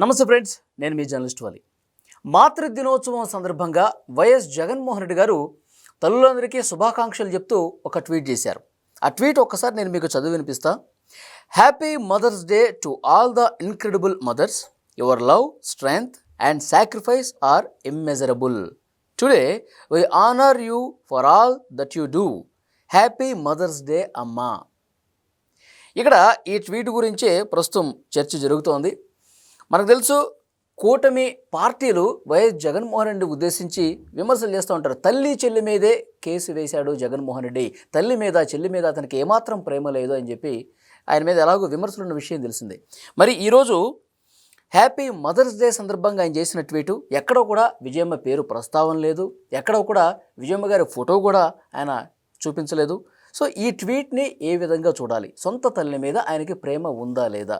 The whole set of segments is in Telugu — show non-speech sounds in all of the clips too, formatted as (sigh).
నమస్తే ఫ్రెండ్స్ నేను మీ జర్నలిస్ట్ వాలి. మాతృ దినోత్సవం సందర్భంగా వైఎస్ జగన్మోహన్ రెడ్డి గారు తల్లులందరికీ శుభాకాంక్షలు చెప్తూ ఒక ట్వీట్ చేశారు. ఆ ట్వీట్ ఒక్కసారి నేను మీకు చదివి వినిపిస్తా. Happy mother's day to all the incredible mothers your love strength and sacrifice are immeasurable today we honour you for all that you do happy mother's day అమ్మా. ఇక్కడ ఈ ట్వీట్ గురించే ప్రస్తుతం చర్చ జరుగుతోంది. మనకు తెలుసు కూటమి పార్టీలు వైఎస్ జగన్మోహన్ రెడ్డి ఉద్దేశించి విమర్శలు చేస్తూ ఉంటారు. తల్లి చెల్లి మీదే కేసు వేశాడు జగన్మోహన్ రెడ్డి. తల్లి మీద చెల్లి మీద అతనికి ఏమాత్రం ప్రేమ లేదు అని చెప్పి ఆయన మీద ఎలాగో విమర్శలు ఉన్న విషయం తెలిసిందే. మరి ఈరోజు హ్యాపీ మదర్స్ డే సందర్భంగా ఆయన చేసిన ట్వీటు ఎక్కడో కూడా విజయమ్మ పేరు ప్రస్తావన లేదు. ఎక్కడో కూడా విజయమ్మ గారి ఫోటో కూడా ఆయన చూపించలేదు. సో ఈ ట్వీట్ని ఏ విధంగా చూడాలి? సొంత తల్లి మీద ఆయనకి ప్రేమ ఉందా లేదా?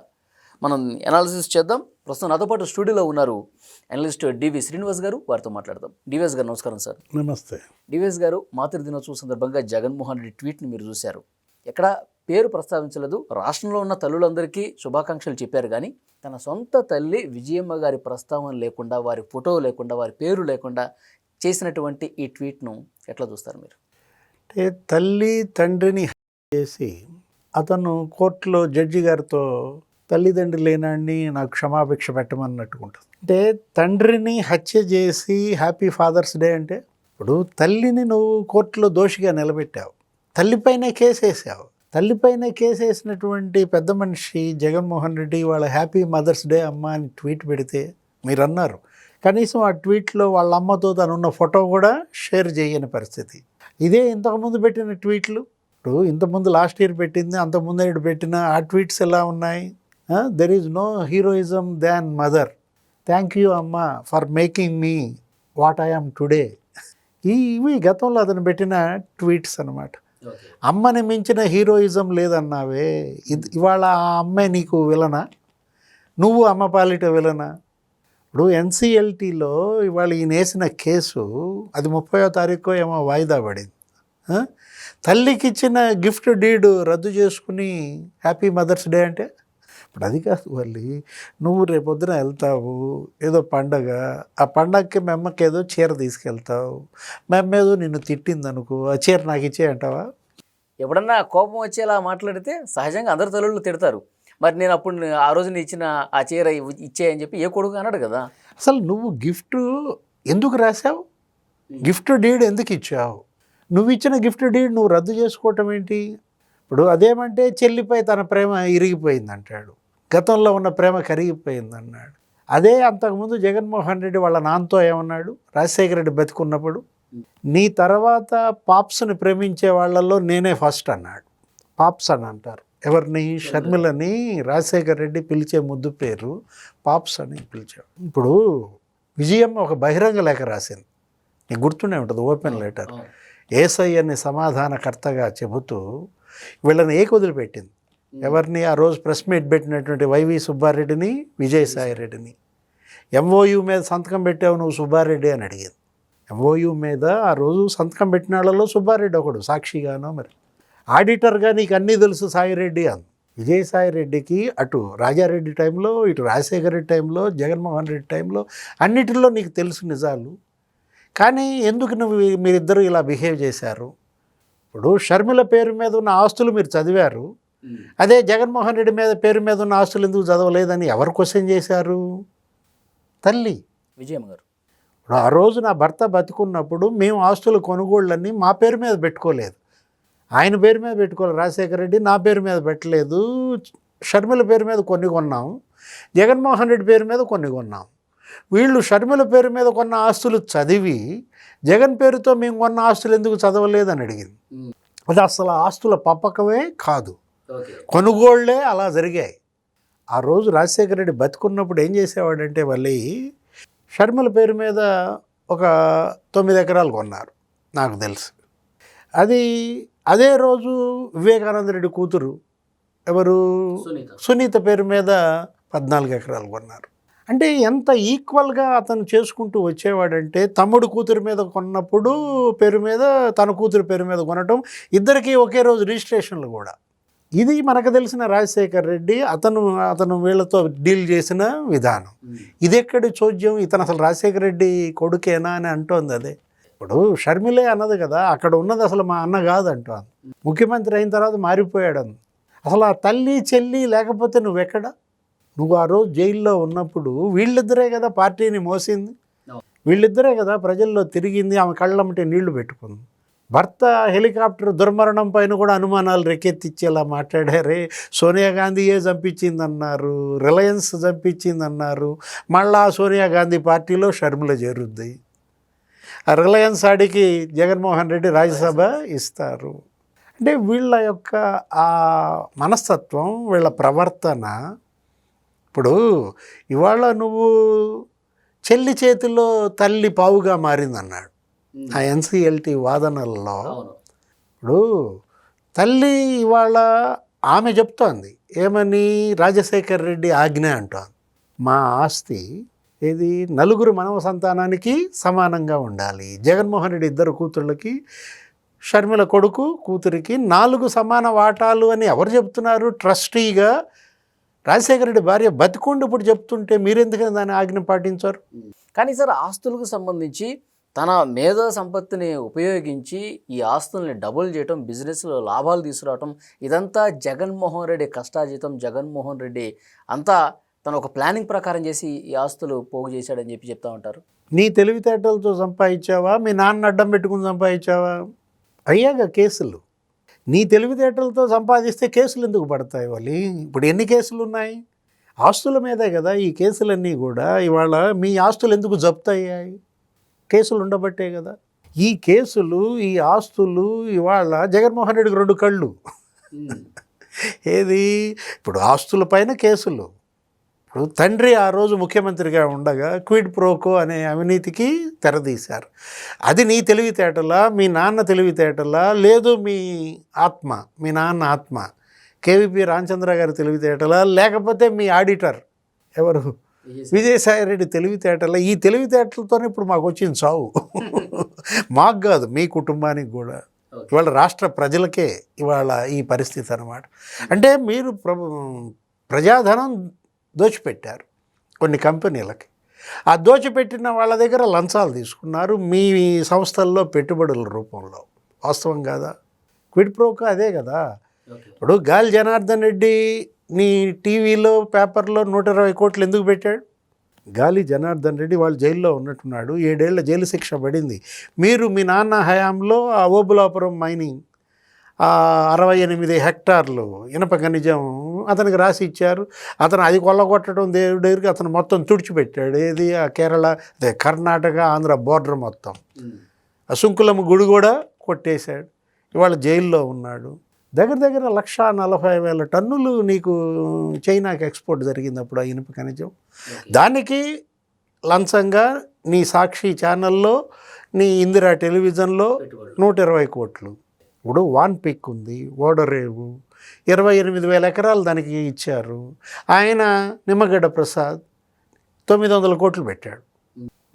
మనం అనాలిసిస్ చేద్దాం. ప్రస్తుతం నాతో పాటు స్టూడియోలో ఉన్నారు అనలిస్ట్ డివి శ్రీనివాస్ గారు. వారితో మాట్లాడదాం. డివిఎస్ గారు నమస్కారం సార్. నమస్తే. డివిఎస్ గారు మాతృ దినోత్సవం సందర్భంగా జగన్మోహన్ రెడ్డి ట్వీట్ని మీరు చూశారు. ఎక్కడ పేరు ప్రస్తావించలేదు. రాష్ట్రంలో ఉన్న తల్లులందరికీ శుభాకాంక్షలు చెప్పారు కానీ తన సొంత తల్లి విజయమ్మ గారి ప్రస్తావన లేకుండా వారి ఫోటో లేకుండా వారి పేరు లేకుండా చేసినటువంటి ఈ ట్వీట్ను ఎట్లా చూస్తారు మీరు? అంటే తల్లి తండ్రిని చేసి అతను కోర్టులో జడ్జి గారితో తల్లిదండ్రులు లేనాన్ని నాకు క్షమాభిక్ష పెట్టమన్నట్టు ఉంటుంది. అంటే తండ్రిని హత్య చేసి హ్యాపీ ఫాదర్స్ డే అంటే ఇప్పుడు తల్లిని నువ్వు కోర్టులో దోషిగా నిలబెట్టావు. తల్లిపైన కేసు వేసావు తల్లిపైన కేసు వేసినటువంటి పెద్ద మనిషి జగన్మోహన్ రెడ్డి వాళ్ళ హ్యాపీ మదర్స్ డే అమ్మ అని ట్వీట్ పెడితే మీరు అన్నారు కనీసం ఆ ట్వీట్లో వాళ్ళ అమ్మతో తనున్న ఫోటో కూడా షేర్ చేయని పరిస్థితి. ఇదే ఇంతకుముందు పెట్టిన ట్వీట్లు. ఇప్పుడు ఇంతకుముందు లాస్ట్ ఇయర్ పెట్టింది అంతకుముందు ఇటు పెట్టిన ఆ ట్వీట్స్ ఎలా ఉన్నాయి? There is no heroism than mother thank you అమ్మ for making me what I'm today ఈ ఇవి గతంలో అతను పెట్టిన ట్వీట్స్ అన్నమాట. అమ్మని మించిన హీరోయిజం లేదన్నావే. ఇది ఇవాళ ఆ అమ్మాయి నీకు విలనా? నువ్వు అమ్మ పాలిట విలనా? ఇప్పుడు ఎన్సిఎల్టీలో ఇవాళ ఈయన వేసిన కేసు అది ముప్పయో తారీఖు ఏమో వాయిదా పడింది. ఆ? తల్లికి ఇచ్చిన గిఫ్ట్ డీడ్ రద్దు చేసుకుని హ్యాపీ మదర్స్ డే అంటే? ఇప్పుడు అది కాదు వాళ్ళి నువ్వు రేపొద్దున వెళ్తావు ఏదో పండగ ఆ పండగకి మీ అమ్మకి ఏదో చీర తీసుకెళ్తావు. మా అమ్మ ఏదో నిన్ను తిట్టింది అనుకో ఆ చీర నాకు ఇచ్చే అంటావా? ఎప్పుడన్నా కోపం వచ్చేలా మాట్లాడితే సహజంగా అందరు తల్లుళ్ళు తిడతారు. మరి నేను అప్పుడు ఆ రోజు నేను ఇచ్చిన ఆ చీర ఇచ్చేయని చెప్పి ఏ కొడుకు అన్నాడు కదా. అసలు నువ్వు గిఫ్ట్ ఎందుకు రాసావు గిఫ్ట్ డీడ్ ఎందుకు ఇచ్చావు? నువ్వు ఇచ్చిన గిఫ్ట్ డీడ్ నువ్వు రద్దు చేసుకోవటం ఏంటి? ఇప్పుడు అదేమంటే చెల్లిపై తన ప్రేమ ఇరిగిపోయింది అంటాడు గతంలో ఉన్న ప్రేమ కరిగిపోయింది అన్నాడు. అదే అంతకుముందు జగన్మోహన్ రెడ్డి వాళ్ళ నాన్నతో ఏమన్నాడు? రాజశేఖర రెడ్డి బతికున్నప్పుడు నీ తర్వాత పాప్స్ని ప్రేమించే వాళ్ళల్లో నేనే ఫస్ట్ అన్నాడు. పాప్స్ అని అంటారు. ఎవరిని? షర్మిలని. రాజశేఖర రెడ్డి పిలిచే ముద్దు పేరు పాప్స్ అని పిలిచాడు. ఇప్పుడు విజయమ్మ ఒక బహిరంగ లేఖ రాసింది. నీకు గుర్తుండే ఉంటుంది ఓపెన్ లెటర్. ఏసై అని సమాధానకర్తగా చెబుతూ వీళ్ళని ఏక వదిలిపెట్టింది. ఎవరిని ఆ రోజు ప్రెస్ మీట్ పెట్టినటువంటి వైవి సుబ్బారెడ్డిని విజయసాయి రెడ్డిని ఎంఓయు మీద సంతకం పెట్టావు నువ్వు సుబ్బారెడ్డి అని అడిగింది ఎంఓయు మీద ఆ రోజు సంతకం పెట్టిన వాళ్ళలో సుబ్బారెడ్డి ఒకడు సాక్షిగానో మరి. ఆడిటర్గా నీకు అన్నీ తెలుసు సాయిరెడ్డి అని. విజయసాయి రెడ్డికి అటు రాజారెడ్డి టైంలో ఇటు రాజశేఖర రెడ్డి టైంలో జగన్మోహన్ రెడ్డి టైంలో అన్నిటిలో నీకు తెలుసు నిజాలు. కానీ ఎందుకు నువ్వు మీరిద్దరూ ఇలా బిహేవ్ చేశారు? ఇప్పుడు షర్మిల పేరు మీద ఉన్న ఆస్తులు మీరు చదివారు. అదే జగన్మోహన్ రెడ్డి మీద పేరు మీద ఉన్న ఆస్తులు ఎందుకు చదవలేదని ఎవరు క్వశ్చన్ చేశారు? తల్లి. విజయమ్మ గారు. ఇప్పుడు ఆ రోజు నా భర్త బతుకున్నప్పుడు మేము ఆస్తుల కొనుగోళ్ళన్నీ మా పేరు మీద పెట్టుకోలేదు. ఆయన పేరు మీద పెట్టుకోలేదు రాజశేఖర రెడ్డి నా పేరు మీద పెట్టలేదు. షర్మిల పేరు మీద కొన్ని కొన్నాం. జగన్మోహన్ రెడ్డి పేరు మీద కొన్ని కొన్నాం. వీళ్ళు షర్మిల పేరు మీద కొన్న ఆస్తులు చదివి జగన్ పేరుతో మేము కొన్న ఆస్తులు ఎందుకు చదవలేదని అడిగింది. అది అసలు ఆస్తుల పంపకమే కాదు. కొనుగోళ్ళే అలా జరిగాయి. ఆ రోజు రాజశేఖర రెడ్డి బతుకున్నప్పుడు ఏం చేసేవాడంటే మళ్ళీ షర్మిల పేరు మీద ఒక తొమ్మిది ఎకరాలు కొన్నారు నాకు తెలుసు. అది అదే రోజు వివేకానంద రెడ్డి కూతురు ఎవరు? సునీత. సునీత పేరు మీద పద్నాలుగు ఎకరాలు కొన్నారు. అంటే ఎంత ఈక్వల్గా అతను చేసుకుంటూ వచ్చేవాడంటే తమ్ముడు కూతురు మీద కొన్నప్పుడు పేరు మీద తన కూతురు పేరు మీద కొనటం ఇద్దరికీ ఒకే రోజు రిజిస్ట్రేషన్లు కూడా. ఇది మనకు తెలిసిన రాజశేఖర్ రెడ్డి అతను అతను వీళ్ళతో డీల్ చేసిన విధానం. ఇది ఎక్కడి చోద్యం? ఇతను అసలు రాజశేఖర రెడ్డి కొడుకేనా అని అంటోంది అదే. ఇప్పుడు షర్మిలే అన్నది కదా అక్కడ ఉన్నది అసలు మా అన్న కాదు అంటోంది. ముఖ్యమంత్రి అయిన తర్వాత మారిపోయాడు అసలు ఆ తల్లి చెల్లి లేకపోతే నువ్వెక్కడ? నువ్వు ఆ రోజు జైల్లో ఉన్నప్పుడు వీళ్ళిద్దరే కదా పార్టీని మోసింది. వీళ్ళిద్దరే కదా ప్రజల్లో తిరిగింది ఆమె కళ్ళమ్మటి నీళ్ళు పెట్టుకుంది. భర్త హెలికాప్టర్ దుర్మరణం పైన కూడా అనుమానాలు రెక్కెత్తిచ్చేలా మాట్లాడారే. సోనియా గాంధీయే చంపించిందన్నారు రిలయన్స్ చంపించిందన్నారు మళ్ళా సోనియా గాంధీ పార్టీలో షర్మిల చేరుద్ది. ఆ రిలయన్స్ ఆడికి జగన్మోహన్ రెడ్డి రాజ్యసభ ఇస్తారు. అంటే వీళ్ళ యొక్క ఆ మనస్తత్వం వీళ్ళ ప్రవర్తన ఇప్పుడు ఇవాళ నువ్వు చెల్లి చేతిలో తల్లి పావుగా మారిందన్నాడు. ఆ ఎన్సిఎల్టీ వాదనల్లో ఇప్పుడు తల్లి ఇవాళ ఆమె చెప్తోంది ఏమని రాజశేఖర్ రెడ్డి ఆజ్ఞ అంటోంది మా ఆస్తి ఇది నలుగురు మనవ సంతానానికి సమానంగా ఉండాలి జగన్మోహన్ రెడ్డి ఇద్దరు కూతుళ్ళకి షర్మిల కొడుకు కూతురికి నాలుగు సమాన వాటాలు అని ఎవరు చెప్తున్నారు? ట్రస్టీగా రాజశేఖర రెడ్డి భార్య బతికుండి ఇప్పుడు చెప్తుంటే మీరెందుకని దాన్ని ఆజ్ఞ పాటించారు? కానీ సార్ ఆస్తులకు సంబంధించి తన మేధో సంపత్తిని ఉపయోగించి ఈ ఆస్తుల్ని డబుల్ చేయటం బిజినెస్లో లాభాలు తీసుకురావటం ఇదంతా జగన్మోహన్ రెడ్డి కష్టాజీతం జగన్మోహన్ రెడ్డి అంతా తను ఒక ప్లానింగ్ ప్రకారం చేసి ఈ ఆస్తులు పోగు చేశాడని చెప్పి చెప్తా ఉంటారు. నీ తెలివితేటలతో సంపాదించావా? మీ నాన్న అడ్డం పెట్టుకుని సంపాదించావా? అయ్యాక కేసులు. నీ తెలివితేటలతో సంపాదిస్తే కేసులు ఎందుకు పడతాయి వాళ్ళు ఇప్పుడు ఎన్ని కేసులు ఉన్నాయి? ఆస్తుల మీదే కదా ఈ కేసులన్నీ కూడా. ఇవాళ మీ ఆస్తులు ఎందుకు జప్తయ్యాయి? కేసులు ఉండబట్టే కదా. ఈ కేసులు ఈ ఆస్తులు ఇవాళ జగన్మోహన్ రెడ్డికి రెండు కళ్ళు. ఏది? ఇప్పుడు ఆస్తుల పైన కేసులు. ఇప్పుడు తండ్రి ఆ రోజు ముఖ్యమంత్రిగా ఉండగా క్విడ్ ప్రోకో అనే అవినీతికి తెరదీశారు. అది నీ తెలివితేటలా మీ నాన్న తెలివితేటలా లేదు మీ ఆత్మ మీ నాన్న ఆత్మ. కేవీపీ రామచంద్ర గారి తెలివితేటలా లేకపోతే మీ ఆడిటర్ ఎవరు? విజయసాయి రెడ్డి తెలివితేటల. ఈ తెలివితేటలతోనే ఇప్పుడు మాకు వచ్చింది చావు (laughs) మాకు కాదు మీ కుటుంబానికి కూడా. ఇవాళ రాష్ట్ర ప్రజలకే ఇవాళ ఈ పరిస్థితి అన్నమాట. అంటే మీరు ప్ర ప్రజాధనం దోచిపెట్టారు కొన్ని కంపెనీలకి. ఆ దోచిపెట్టిన వాళ్ళ దగ్గర లంచాలు తీసుకున్నారు. మీ సంస్థల్లో పెట్టుబడుల రూపంలో. వాస్తవం కాదా? క్విడ్ ప్రోకో అదే కదా. ఇప్పుడు గాలి జనార్దన్ రెడ్డి నీ టీవీలో పేపర్లో నూట ఇరవై కోట్లు ఎందుకు పెట్టాడు? గాలి జనార్దన్ రెడ్డి వాళ్ళు జైల్లో ఉన్నట్టున్నాడు. ఏడేళ్ళ జైలు శిక్ష పడింది. మీరు మీ నాన్న హయాంలో ఆ ఓబులాపురం మైనింగ్ అరవై ఎనిమిది హెక్టార్లు ఇనప ఖనిజం అతనికి రాసి ఇచ్చారు. అతను అది కొల్లగొట్టడం దేవుడికి అతను మొత్తం తుడిచిపెట్టాడు. ఏది? ఆ కేరళ అదే కర్ణాటక ఆంధ్ర బోర్డర్ మొత్తం. ఆ సుంకులమ్మ గుడి కూడా కొట్టేశాడు. ఇవాళ జైల్లో ఉన్నాడు. దగ్గర దగ్గర లక్ష నలభై వేల టన్నులు నీకు చైనాకి ఎక్స్పోర్ట్ జరిగింది అప్పుడు ఆ ఇనుప ఖనిజం. దానికి లంచంగా నీ సాక్షి ఛానల్లో నీ ఇందిరా టెలివిజన్లో నూట ఇరవై కోట్లు. ఇప్పుడు వాన్ పిక్ ఉంది ఓడరేవు ఇరవై ఎనిమిది వేల ఎకరాలు దానికి ఇచ్చారు. ఆయన నిమ్మగడ్డ ప్రసాద్ తొమ్మిది వందల కోట్లు పెట్టాడు.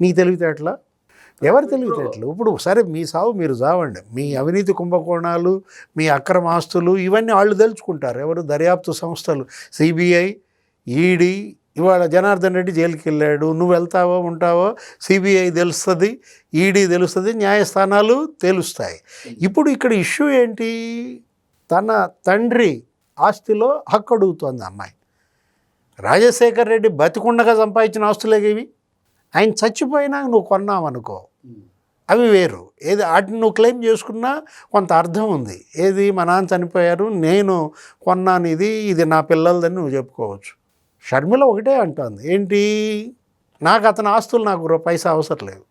నీ తెలివితేటల? ఎవరి తెలివితేటలు? ఇప్పుడు సరే మీ సావు మీరు చావండి. మీ అవినీతి కుంభకోణాలు మీ అక్రమ ఆస్తులు ఇవన్నీ వాళ్ళు తెలుసుకుంటారు ఎవరు? దర్యాప్తు సంస్థలు. సిబిఐ ఈడీ ఇవాళ జనార్దన్ రెడ్డి జైలుకి వెళ్ళాడు నువ్వు వెళ్తావో ఉంటావో? సిబిఐ తెలుస్తుంది ఈడీ తెలుస్తుంది న్యాయస్థానాలు తెలుస్తాయి. ఇప్పుడు ఇక్కడ ఇష్యూ ఏంటి? తన తండ్రి ఆస్తిలో హక్కు అడుగుతోంది అమ్మాయి. రాజశేఖర్ రెడ్డి బతికుండగా సంపాదించిన ఆస్తులే ఇవి ఆయన చచ్చిపోయినా నువ్వు కొన్నావనుకో. అవి వేరు. ఏది వాటిని నువ్వు క్లెయిమ్ చేసుకున్నా కొంత అర్థం ఉంది. ఏది మా నాన్న చనిపోయారు నేను కొన్నాను ఇది ఇది నా పిల్లలదని నువ్వు చెప్పుకోవచ్చు. షర్మిల ఒకటే అంటుంది. ఏంటి? నాకు అతని ఆస్తులు నాకు పైసా అవసరం లేదు.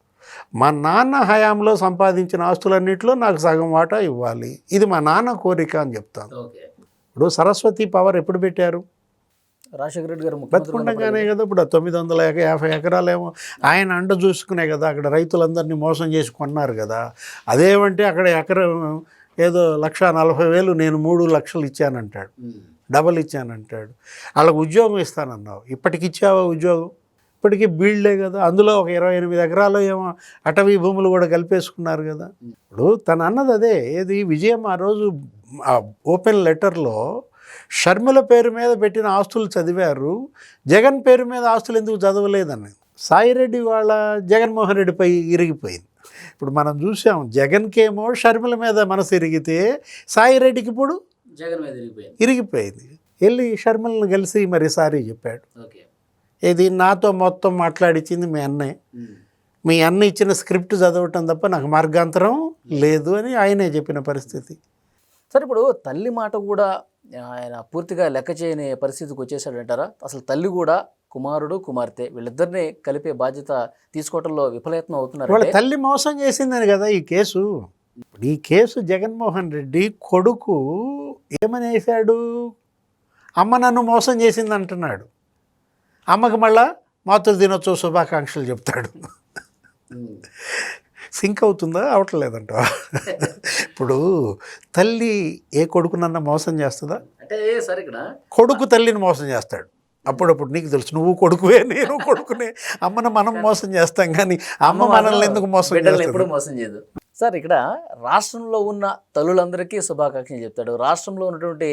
మా నాన్న హయాంలో సంపాదించిన ఆస్తులన్నింటిలో నాకు సగం వాటా ఇవ్వాలి. ఇది మా నాన్న కోరిక అని చెప్తాను. ఇప్పుడు సరస్వతి పవర్ ఎప్పుడు పెట్టారు? రాజశేఖర రెడ్డి గారు బతుకుండగానే కదా ఇప్పుడు తొమ్మిది వందల యాభై ఎకరాలేమో ఆయన అండ చూసుకునే కదా అక్కడ రైతులందరినీ మోసం చేసి కొన్నారు కదా. అదేమంటే అక్కడ ఎకరం ఏదో లక్ష నలభై వేలు నేను మూడు లక్షలు ఇచ్చానంటాడు డబల్ ఇచ్చానంటాడు. వాళ్ళకి ఉద్యోగం ఇస్తానన్నావు ఇప్పటికి ఇచ్చావా ఉద్యోగం? ఇప్పటికీ బీళ్ళే కదా అందులో ఒక ఇరవై ఎనిమిది ఎకరాలు ఏమో అటవీ భూములు కూడా కలిపేసుకున్నారు కదా. ఇప్పుడు తను అన్నది అదే ఏది విజయం ఆ రోజు ఓపెన్ లెటర్లో షర్మిల పేరు మీద పెట్టిన ఆస్తులు చదివారు. జగన్ పేరు మీద ఆస్తులు ఎందుకు చదవలేదని? సాయిరెడ్డి వాళ్ళ జగన్మోహన్ రెడ్డిపై ఇరిగిపోయింది. ఇప్పుడు మనం చూసాం జగన్కేమో షర్మిల మీద మనసు ఇరిగితే సాయిరెడ్డికి ఇప్పుడు జగన్ మీద తిరిగిపోయింది ఇరిగిపోయింది. వెళ్ళి షర్మిలను కలిసి మరి సారీ చెప్పాడు. ఓకే. ఇది నాతో మొత్తం మాట్లాడిచ్చింది మీ అన్నయ్య మీ అన్న ఇచ్చిన స్క్రిప్ట్ చదవటం తప్ప నాకు మార్గాంతరం లేదు అని ఆయనే చెప్పిన పరిస్థితి. సరే ఇప్పుడు తల్లి మాట కూడా ఆయన పూర్తిగా లెక్క చేయని పరిస్థితికి వచ్చేసాడంటారా అసలు తల్లి కూడా కుమారుడు కుమార్తె వీళ్ళిద్దరిని కలిపే బాధ్యత తీసుకోవడంలో విఫలయత్నం అవుతున్నారు వాళ్ళ తల్లి మోసం చేసిందని కదా ఈ కేసు? ఈ కేసు జగన్మోహన్ రెడ్డి కొడుకు ఏమని వేశాడు? అమ్మ నన్ను మోసం చేసింది అంటున్నాడు. అమ్మకి మళ్ళా మాతృ దినోత్సవ శుభాకాంక్షలు చెప్తాడు. సింక్ అవుతుందా? అవట్లేదంట. ఇప్పుడు తల్లి ఏ కొడుకునన్నా మోసం చేస్తుందా? అంటే సరే ఇక్కడ? కొడుకు తల్లిని మోసం చేస్తాడు. అప్పుడప్పుడు నీకు తెలుసు నువ్వు కొడుకువే నేను కొడుకునే. అమ్మను మనం మోసం చేస్తాం కానీ అమ్మ మనల్ని ఎందుకు మోసం ఎప్పుడు మోసం చేయదు. సార్ ఇక్కడ రాష్ట్రంలో ఉన్న తల్లులందరికీ శుభాకాంక్షలు చెప్తాడు. రాష్ట్రంలో ఉన్నటువంటి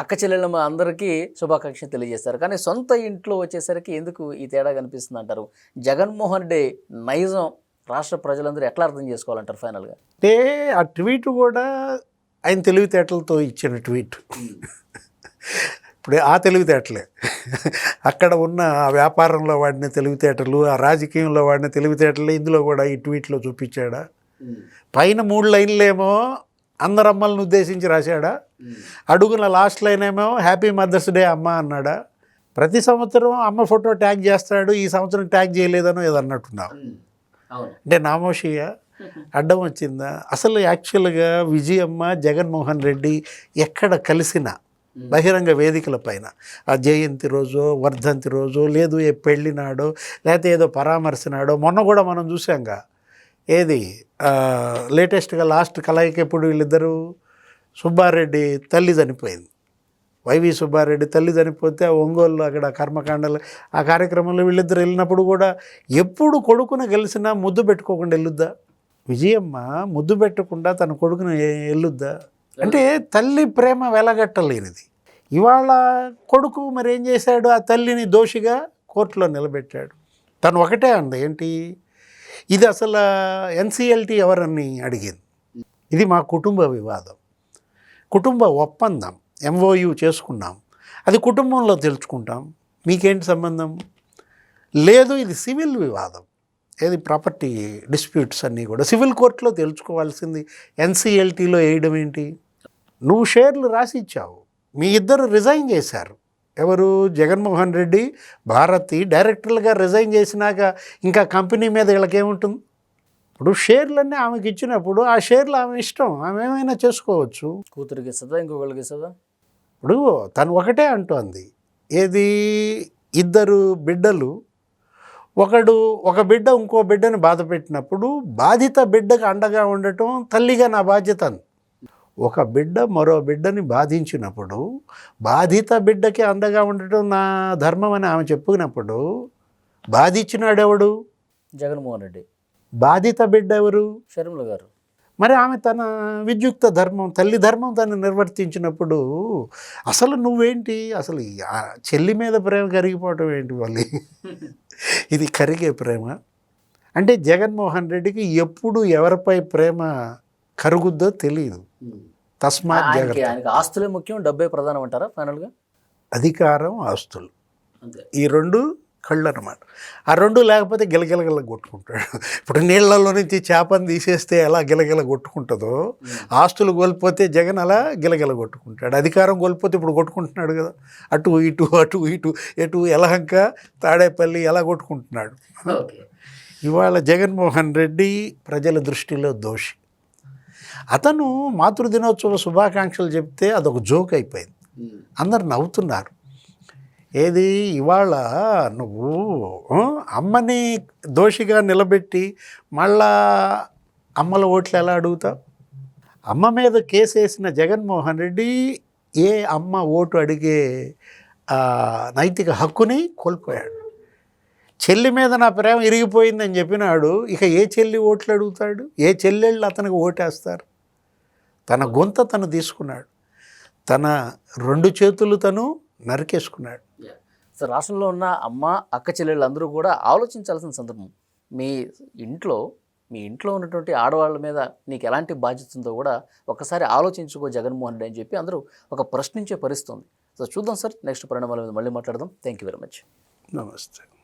అక్క చెల్లెళ్ళ అందరికీ శుభాకాంక్షలు తెలియజేస్తారు. కానీ సొంత ఇంట్లో వచ్చేసరికి ఎందుకు ఈ తేడా కనిపిస్తుంది అంటారు జగన్మోహన్ రెడ్డి నైజం రాష్ట్ర ప్రజలందరూ ఎట్లా అర్థం చేసుకోవాలంటారు ఫైనల్గా? అంటే ఆ ట్వీట్ కూడా ఆయన తెలివితేటలతో ఇచ్చిన ట్వీట్. ఇప్పుడు ఆ తెలివితేటలే. అక్కడ ఉన్న ఆ వ్యాపారంలో వాడిన తెలివితేటలు ఆ రాజకీయంలో వాడిన తెలివితేటలు ఇందులో కూడా ఈ ట్వీట్లో చూపించాడా? పైన మూడు లైన్లేమో అందరమ్మలను ఉద్దేశించి రాశాడా? అడుగున లాస్ట్ లైన్ ఏమో హ్యాపీ మదర్స్ డే అమ్మ అన్నాడా? ప్రతి సంవత్సరం అమ్మ ఫోటో ట్యాగ్ చేస్తాడు ఈ సంవత్సరం ట్యాగ్ చేయలేదనో ఏదన్నట్టున్నావు అంటే నామోషియా అడ్డం వచ్చిందా? అసలు యాక్చువల్గా విజయమ్మ జగన్మోహన్ రెడ్డి ఎక్కడ కలిసినా బహిరంగ వేదికల పైన ఆ జయంతి రోజు వర్ధంతి రోజు లేదు ఏ పెళ్ళి నాడో లేకపోతే ఏదో పరామర్శ నాడో మొన్న కూడా మనం చూసాంగా ఏది? లేటెస్ట్గా లాస్ట్ కలయిక ఎప్పుడు వీళ్ళిద్దరూ? సుబ్బారెడ్డి తల్లి చనిపోయింది. వైవి సుబ్బారెడ్డి తల్లి చనిపోతే ఆ ఒంగోలు అక్కడ కర్మకాండలు ఆ కార్యక్రమంలో వీళ్ళిద్దరు వెళ్ళినప్పుడు కూడా ఎప్పుడు కొడుకును గెలిచినా ముద్దు పెట్టుకోకుండా వెళ్ళొద్దా? విజయమ్మ ముద్దు పెట్టకుండా తన కొడుకును వెళ్ళొద్దా? అంటే తల్లి ప్రేమ వెలగట్టలేనిది. ఇవాళ కొడుకు మరి ఏం చేశాడు? ఆ తల్లిని దోషిగా కోర్టులో నిలబెట్టాడు. తను ఒకటే అంది ఏంటి? ఇది అసలు ఎన్సిఎల్టీ ఎవరని అడిగింది. ఇది మా కుటుంబ వివాదం. కుటుంబ ఒప్పందం. ఎంఓయు చేసుకున్నాం. అది కుటుంబంలో తెలుసుకుంటాం. మీకేంటి సంబంధం? లేదు ఇది సివిల్ వివాదం. ఏది ప్రాపర్టీ డిస్ప్యూట్స్ అన్నీ కూడా సివిల్ కోర్టులో తెలుసుకోవాల్సింది. ఎన్సిఎల్టీలో వేయడం ఏంటి? నువ్వు షేర్లు రాసి ఇచ్చావు. మీ ఇద్దరు రిజైన్ చేశారు. ఎవరు? జగన్మోహన్ రెడ్డి భారతి డైరెక్టర్లుగా రిజైన్ చేసినాక ఇంకా కంపెనీ మీద వీళ్ళకేముంటుంది? ఇప్పుడు షేర్లన్నీ ఆమెకి ఇచ్చినప్పుడు ఆ షేర్లు ఆమె ఇష్టం. ఆమె ఏమైనా చేసుకోవచ్చు? కూతురికి ఇస్తుందా? ఇంకొకరికి ఇస్తుందా? ఇప్పుడు తను ఒకటే అంటోంది. ఏది? ఇద్దరు బిడ్డలు. ఒకడు ఒక బిడ్డ ఇంకో బిడ్డని బాధ పెట్టినప్పుడు బాధిత బిడ్డకు అండగా ఉండటం తల్లిగా నా బాధ్యత. ఒక బిడ్డ మరో బిడ్డని బాధించినప్పుడు బాధిత బిడ్డకి అండగా ఉండటం నా ధర్మం అని ఆమె చెప్పుకున్నప్పుడు బాధించినాడెవడు జగన్మోహన్ రెడ్డి. బాధిత బిడ్డ ఎవరు? షర్మిల గారు. మరి ఆమె తన విద్యుక్త ధర్మం తల్లి ధర్మం తను నిర్వర్తించినప్పుడు అసలు నువ్వేంటి? అసలు చెల్లి మీద ప్రేమ కరిగిపోవటం ఏంటి వాళ్ళు (laughs) ఇది కరిగే ప్రేమ. అంటే జగన్మోహన్ రెడ్డికి ఎప్పుడు ఎవరిపై ప్రేమ కరుగుద్దో తెలియదు తస్మాత్ ఆయనకి ఆస్తులే ముఖ్యం డబ్బే ప్రధానం అంటారా ఫైనల్గా? అధికారం ఆస్తులు. ఈ రెండు కళ్ళు అనమాట ఆ రెండు లేకపోతే గిలగిలగిల కొట్టుకుంటాడు. ఇప్పుడు నీళ్ళలో నుంచి చేపను తీసేస్తే ఎలా గిలగిల కొట్టుకుంటుందో ఆస్తులు కోల్పోతే జగన్ అలా గిలగిల కొట్టుకుంటాడు. అధికారం కోల్పోతే ఇప్పుడు కొట్టుకుంటున్నాడు కదా. అటు ఇటు అటు ఇటు ఎటు ఎలహంక తాడేపల్లి ఎలా కొట్టుకుంటున్నాడు? ఇవాళ జగన్మోహన్ రెడ్డి ప్రజల దృష్టిలో దోషి. అతను మాతృదినోత్సవ శుభాకాంక్షలు చెప్తే అదొక జోక్ అయిపోయింది. అందరు నవ్వుతున్నారు. ఏది? ఇవాళ నువ్వు అమ్మని దోషిగా నిలబెట్టి మళ్ళా అమ్మల ఓట్లు ఎలా అడుగుతావు? అమ్మ మీద కేసు వేసిన జగన్మోహన్ రెడ్డి ఏ అమ్మ ఓటు అడిగే నైతిక హక్కుని కోల్పోయాడు. చెల్లి మీద నా ప్రేమ ఇరిగిపోయిందని చెప్పినాడు ఇక ఏ చెల్లి ఓట్లు అడుగుతాడు? ఏ చెల్లెళ్ళు అతనికి ఓటేస్తారు? తన గొంత తను తీసుకున్నాడు. తన రెండు చేతులు తను నరికేసుకున్నాడు. సో రాష్ట్రంలో ఉన్న అమ్మ అక్క చెల్లెళ్ళు అందరూ కూడా ఆలోచించాల్సిన సందర్భం. మీ ఇంట్లో మీ ఇంట్లో ఉన్నటువంటి ఆడవాళ్ళ మీద నీకు ఎలాంటి బాధ్యత ఉందో కూడా ఒకసారి ఆలోచించుకో జగన్మోహన్ రెడ్డి అని చెప్పి అందరూ ఒక ప్రశ్నించే పరిస్థితి ఉంది. సో చూద్దాం సార్ నెక్స్ట్ పరిణామాల మీద మళ్ళీ మాట్లాడదాం. థ్యాంక్ యూ వెరీ మచ్ నమస్తే.